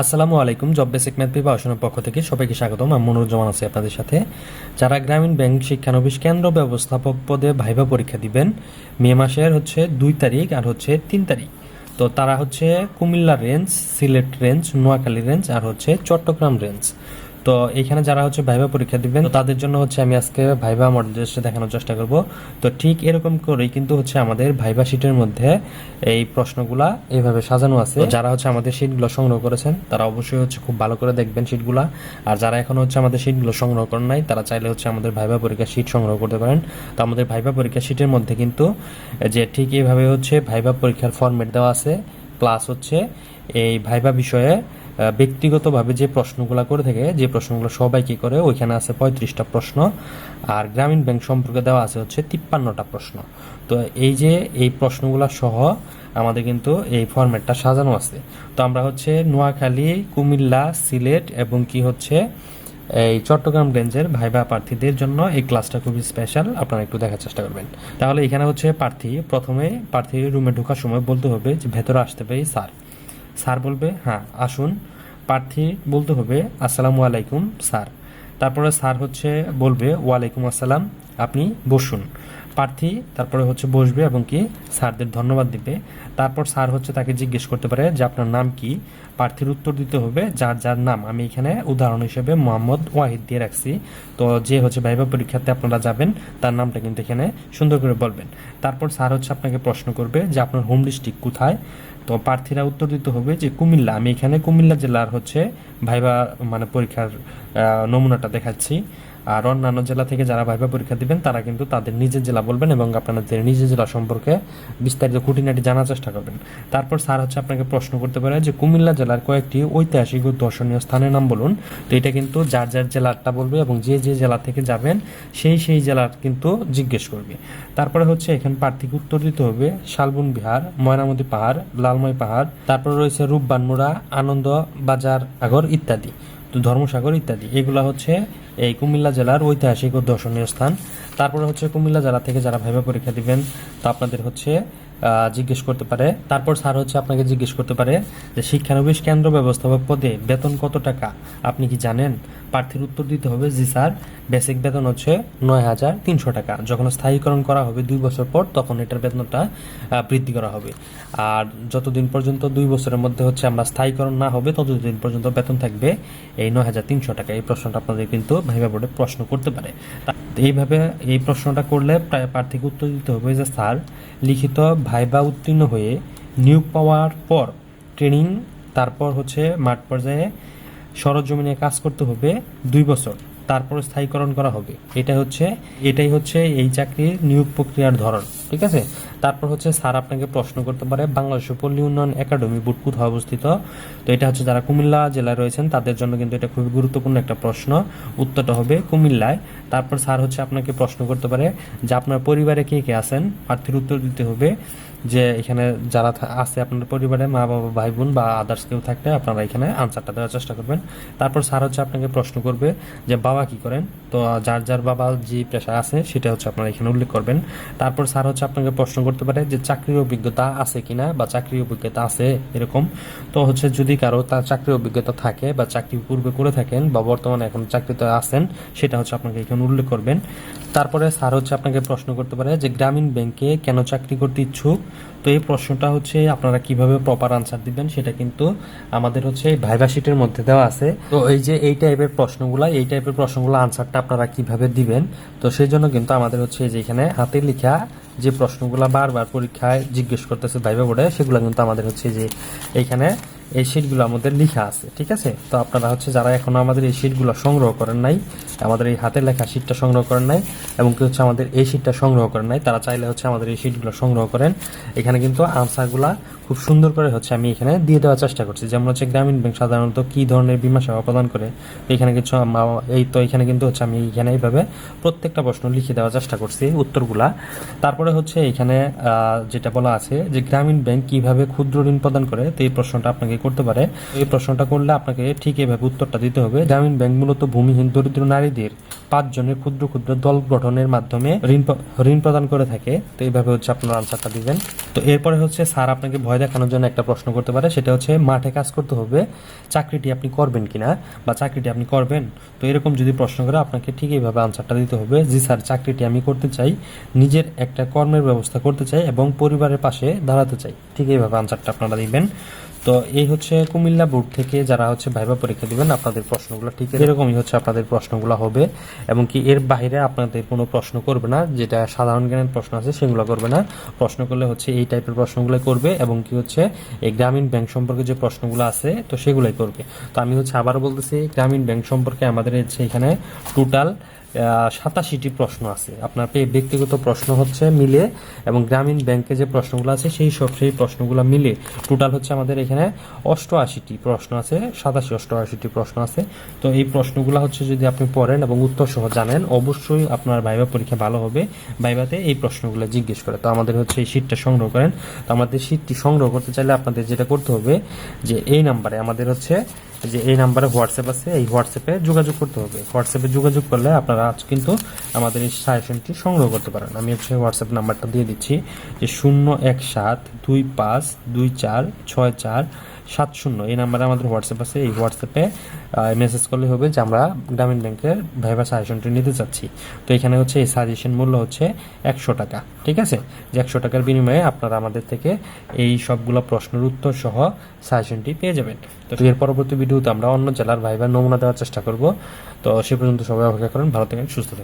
আসসালামু আলাইকুম job basic math প্রিপারেশনের পক্ষ থেকে সবাইকে স্বাগতম। আমি মনোরঞ্জন আছি আপনাদের সাথে। যারা গ্রামীণ ব্যাংক শিক্ষানবিশ কেন্দ্র ব্যবস্থাপক পদে ভাইভা পরীক্ষা দিবেন, মে মাসের হচ্ছে দুই তারিখ আর হচ্ছে তিন তারিখ। তো তারা হচ্ছে Comilla range, Sylhet range, Noakhali range আর হচ্ছে চট্টগ্রাম রেঞ্জ। তো এখানে যারা হচ্ছে ভাইবা পরীক্ষা দিবেন তাদের জন্য হচ্ছে আমি আজকে ভাইবা মডেল টেস্টে দেখানোর চেষ্টা করব। তো ঠিক এরকম করেই কিন্তু হচ্ছে আমাদের ভাইবা শিটের মধ্যে এই প্রশ্নগুলা এইভাবে সাজানো আছে। যারা হচ্ছে আমাদের শিটগুলো সংগ্রহ করেছেন, তারা অবশ্যই হচ্ছে খুব ভালো করে দেখবেন শিটগুলা আর যারা এখন হচ্ছে আমাদের শিটগুলো সংগ্রহ করেন নাই, তারা চাইলে হচ্ছে আমাদের ভাইবা পরীক্ষা শিট সংগ্রহ করতে পারেন। তো আমাদের ভাইবা পরীক্ষা শিটের মধ্যে কিন্তু যে ঠিক এইভাবে হচ্ছে ভাইবা পরীক্ষার ফরম্যাট দেওয়া আছে প্লাস হচ্ছে এই ভাইবা বিষয়ে ব্যক্তিগতভাবে যে প্রশ্নগুলো করে থাকে, যে প্রশ্নগুলো সবাই কি করে, ওইখানে আছে পঁয়ত্রিশটা প্রশ্ন, আর গ্রামীণ ব্যাংক সম্পর্কে দেওয়া আছে হচ্ছে তিপ্পান্নটা প্রশ্ন। তো এই যে এই প্রশ্নগুলো সহ আমাদের কিন্তু এই ফরম্যাটটা সাজানো আছে। তো আমরা হচ্ছে নোয়াখালী, কুমিল্লা, সিলেট এবং কি হচ্ছে, এই চট্টগ্রাম রেঞ্জের ভাইবা প্রার্থীদের জন্য এই ক্লাসটা খুবই স্পেশাল, আপনারা একটু দেখার চেষ্টা করবেন। তাহলে এখানে হচ্ছে প্রার্থী, প্রথমে প্রার্থী রুমে ঢোকার সময় বলতে হবে যে ভেতরে আসতে পারি, স্যার। স্যার বলবে হ্যাঁ আসুন। প্রার্থী বলতে হবে, আসসালামু আলাইকুম স্যার। তারপরে স্যার হচ্ছে বলবে, ওয়ালাইকুম আসসালাম, আপনি বসুন। প্রার্থী, তারপরে হচ্ছে বসবে এবং কি স্যারদের ধন্যবাদ দিবে। তারপর স্যার হচ্ছে তাকে জিজ্ঞেস করতে পারে যে আপনার নাম কি? প্রার্থীর উত্তর দিতে হবে, যার যার নাম। আমি এখানে উদাহরণ হিসেবে মোহাম্মদ ওয়াহিদ দিয়ে রাখছি। তো যে হচ্ছে ভাইবা পরীক্ষাতে আপনারা যাবেন, তার নামটা কিন্তু এখানে সুন্দর করে বলবেন। তারপর স্যার হচ্ছে আপনাকে প্রশ্ন করবে যে আপনার হোম ডিস্ট্রিক্ট কোথায়? তো প্রার্থীরা উত্তর দিতে হবে যে কুমিল্লা। আমি এখানে কুমিল্লা জেলার হচ্ছে ভাইবা মানে পরীক্ষার নমুনাটা দেখাচ্ছি। আর অন্যান্য জেলা থেকে যারা ভাইবা পরীক্ষা দিবেন, তারা কিন্তু তাদের নিজের জেলা বলবেন এবং আপনাদের নিজের জেলা সম্পর্কে বিস্তারিত খুঁটিনাটি জানার চেষ্টা করবেন। তারপর স্যার হচ্ছে আপনাকে প্রশ্ন করতে পারে যে, কুমিল্লা জেলার কয়েকটি ঐতিহাসিক ও দর্শনীয় স্থানের নাম বলুন। তো এটা কিন্তু যার যার জেলারটা বলবে এবং যে যে জেলা থেকে যাবেন, সেই সেই জেলার কিন্তু জিজ্ঞেস করবে। তারপরে হচ্ছে এখানে প্রার্থীকে উত্তর দিতে হবে, শালবন বিহার, ময়নামতি পাহাড় লালময় পাহাড়, তারপর রয়েছে রূপবানমুড়া, আনন্দ বাজার, আগর ইত্যাদি। ধর্মসাগর ইত্যাদি। এগুলো হচ্ছে এই কুমিল্লা জেলার ঐতিহাসিক ও দর্শনীয় স্থান। তারপরে হচ্ছে কুমিল্লা জেলা থেকে যারা ভাইবা পরীক্ষা দিবেন, তা আপনাদের হচ্ছে জিজ্ঞেস করতে পারে। তারপর স্যার হচ্ছে আপনাকে জিজ্ঞেস করতে পারে যে শিক্ষানবিশ কেন্দ্র ব্যবস্থাপক পদে বেতন কত টাকা? আপনি কি জানেন? প্রার্থীর উত্তর দিতে হবে, জি স্যার, বেসিক বেতন হচ্ছে নয় হাজার তিনশো টাকা। যখন স্থায়ীকরণ করা হবে দুই বছর পর, তখন এটার বেতনটা বৃদ্ধি করা হবে। আর যতদিন পর্যন্ত দুই বছরের মধ্যে হচ্ছে আমরা স্থায়ীকরণ না হবে, ততদিন পর্যন্ত বেতন থাকবে এই নয় হাজার তিনশো টাকা। এই প্রশ্নটা আপনাদের কিন্তু ভাইবা বোর্ডে প্রশ্ন করতে পারে। এইভাবে এই প্রশ্নটা করলে প্রায় প্রার্থীকে উত্তর দিতে হবে যে, স্যার লিখিত ভাইবা উত্তীর্ণ হয়ে নিয়োগ পাওয়ার পর ট্রেনিং তারপর হচ্ছে মাঠ পর্যায়ে সরজমিনে কাজ করতে হবে দুই বছর। তারপর স্থায়ীকরণ করা হবে। এটা হচ্ছে, এটাই হচ্ছে এই চাকরির নিয়োগ প্রক্রিয়ার ধরন, ঠিক আছে? তারপর হচ্ছে স্যার আপনাকে প্রশ্ন করতে পারে, বাংলাদেশ পল্লী উন্নয়ন একাডেমি বোর্ড কোথায় অবস্থিত? তো এটা হচ্ছে যারা কুমিল্লা জেলায় রয়েছেন, তাদের জন্য কিন্তু এটা খুবই গুরুত্বপূর্ণ একটা প্রশ্ন। উত্তরটা হবে কুমিল্লায়। তারপর স্যার হচ্ছে আপনাকে প্রশ্ন করতে পারে যে আপনার পরিবারে কে কে আছেন? প্রার্থীর উত্তর দিতে হবে। যে এখানে যারা আছে আপনার পরিবারে, মা বাবা, ভাই বোন বা আদার্স কেউ থাকলে আপনারা এখানে আনসারটা দেওয়ার চেষ্টা করবেন। তারপর স্যার হচ্ছে আপনাকে প্রশ্ন করবে যে, বাবা কি করেন? তো যার যার বাবা যে পেশা আছে, সেটা হচ্ছে আপনারা এখানে উল্লেখ করবেন। তারপর স্যার হচ্ছে আপনাকে প্রশ্ন করতে পারে যে, চাকরির অভিজ্ঞতা আছে কিনা বা চাকরির অভিজ্ঞতা আছে? এরকম। তো হচ্ছে যদি কারও তার চাকরির অভিজ্ঞতা থাকে বা চাকরি পূর্বে করে থাকেন বা বর্তমানে এখন চাকরিতে আছেন, সেটা হচ্ছে আপনাকে এখানে উল্লেখ করবেন। তারপরে স্যার হচ্ছে আপনাকে প্রশ্ন করতে পারে যে, গ্রামীণ ব্যাংকে কেন চাকরি করতে ইচ্ছুক? তো এই প্রশ্নটা হচ্ছে আপনারা কীভাবে প্রপার আনসার দিবেন সেটা কিন্তু আমাদের হচ্ছে ভাইভা শিটের মধ্যে দেওয়া আছে। তো এই যে এই টাইপের প্রশ্নগুলো, এই টাইপের প্রশ্নগুলো আনসারটা আপনারা কীভাবে দিবেন? তো সেই জন্য কিন্তু আমাদের হচ্ছে যে এখানে হাতে লেখা যে প্রশ্নগুলো বারবার পরীক্ষায় জিজ্ঞেস করতেছে ভাইভা বোর্ডে সেগুলো কিন্তু আমাদের হচ্ছে যে এইখানে এই শিটগুলো আমাদের লেখা আছে, ঠিক আছে? তো আপনারা হচ্ছে যারা এখনও আমাদের এই শিটগুলো সংগ্রহ করেন নাই, আমাদের এই হাতের লেখা শিটটা সংগ্রহ করেন নাই, এবং কি হচ্ছে আমাদের এই শিটটা সংগ্রহ করেন নাই, তারা চাইলে হচ্ছে আমাদের এই শিটগুলো সংগ্রহ করেন। এখানে কিন্তু আনসারগুলা খুব সুন্দর করে হচ্ছে আমি এখানে দিয়ে দেওয়ার চেষ্টা করছি। যেমন হচ্ছে গ্রামীণ ব্যাংক সাধারণত কী ধরনের বিমা সেবা প্রদান করে, এখানে কিছু এই তো এখানে কিন্তু হচ্ছে আমি এখানে এইভাবে প্রত্যেকটা প্রশ্ন লিখে দেওয়ার চেষ্টা করছি উত্তরগুলা। তারপরে হচ্ছে এখানে যেটা বলা আছে যে গ্রামীণ ব্যাংক কীভাবে ক্ষুদ্র ঋণ প্রদান করে, তো এই প্রশ্নটা আপনাকে করতে পারে, এই প্রশ্নটা করলে আপনাকে ঠিক এইভাবে উত্তরটা দিতে হবে। গ্রামীণ ব্যাংক মূলত ভূমিহীন দরিদ্র নারীদের পাঁচ জনের ক্ষুদ্র ক্ষুদ্র দল গঠনের মাধ্যমে ঋণ ঋণ প্রদান করে থাকে। তো এইভাবে হচ্ছে আপনার আনসারটা দিবেন। তো এরপরে হচ্ছে স্যার আপনাকে ভয় দেখানোর জন্য একটা প্রশ্ন করতে পারে, সেটা হচ্ছে মাঠে কাজ করতে হবে, চাকরিটি আপনি করবেন কিনা? বা চাকরিটি আপনি করবেন? তো এরকম যদি প্রশ্ন করে আপনাকে ঠিক এইভাবে আনসারটা দিতে হবে, জি স্যার, চাকরিটি আমি করতে চাই, নিজের একটা কর্মের ব্যবস্থা করতে চাই এবং পরিবারের পাশে দাঁড়াতে চাই। ঠিক এইভাবে আনসারটা আপনারা দিবেন। তো এই হচ্ছে কুমিল্লা বোর্ড থেকে যারা হচ্ছে ভাইবা পরীক্ষা দিবেন, আপনাদের প্রশ্নগুলো ঠিক এরকমই হচ্ছে আপনাদের প্রশ্নগুলো হবে, এবং কি এর বাইরে আপনাদের কোনো প্রশ্ন করবে না, যেটা সাধারণ জ্ঞানের প্রশ্ন আছে সেগুলো করবে না। প্রশ্ন করলে হচ্ছে এই টাইপের প্রশ্নগুলো করবে, এবং কি হচ্ছে এই গ্রামীণ ব্যাংক সম্পর্কে যে প্রশ্নগুলো আছে, তো সেগুলোই করবে। তো আমি হচ্ছে আবারও বলতেছি, গ্রামীণ ব্যাংক সম্পর্কে আমাদের হচ্ছে এখানে টোটাল সাতাশিটি প্রশ্ন আছে। আপনার ব্যক্তিগত প্রশ্ন হচ্ছে মিলে এবং গ্রামীণ ব্যাংকে যে প্রশ্নগুলো আছে, সেই সব সেই প্রশ্নগুলো মিলে টোটাল হচ্ছে আমাদের এখানে অষ্টআশিটি প্রশ্ন আছে, সাতাশি অষ্টআশিটি প্রশ্ন আছে। তো এই প্রশ্নগুলো হচ্ছে যদি আপনি পড়েন এবং উত্তর সহ জানেন, অবশ্যই আপনার ভাইবা পরীক্ষা ভালো হবে। ভাইবাতে এই প্রশ্নগুলো জিজ্ঞেস করে। তো আমাদের হচ্ছে এই শীটটা সংগ্রহ করেন। তো আমাদের শীটটি সংগ্রহ করতে চাইলে আপনাদের যেটা করতে হবে যে এই নাম্বারে আমাদের হচ্ছে যে এই নাম্বারে হোয়াটসঅ্যাপ আছে, এই হোয়াটসঅ্যাপে যোগাযোগ করতে হবে। হোয়াটসঅ্যাপে যোগাযোগ করলে আপনারা আজ কিন্তু আমাদের এই সাজেশনটি সংগ্রহ করতে পারেন। আমি হচ্ছে হোয়াটসঅ্যাপ নাম্বারটা দিয়ে দিচ্ছি, যে শূন্য এক সাত দুই পাঁচ দুই চার ছয় চার সাত শূন্য। এই নাম্বারে আমাদের হোয়াটসঅ্যাপ আছে। এই হোয়াটসঅ্যাপে মেসেজ করলে হবে যে আমরা গ্রামীণ ব্যাংকের ভাইবা সাজেশনটি নিতে চাচ্ছি। তো এখানে হচ্ছে এই সাজেশন মূল্য হচ্ছে একশো টাকা, ঠিক আছে? যে একশো টাকার বিনিময়ে আপনারা আমাদের থেকে এই সবগুলো প্রশ্নের উত্তর সহ সাজেশনটি পেয়ে যাবেন। তো এর পরবর্তী ভিডিওতে আমরা অন্য জেলার ভাইবার নমুনা দেওয়ার চেষ্টা করব। তো সে পর্যন্ত সবাই অপেক্ষা করেন। ভালো থাকেন, সুস্থ থাকেন।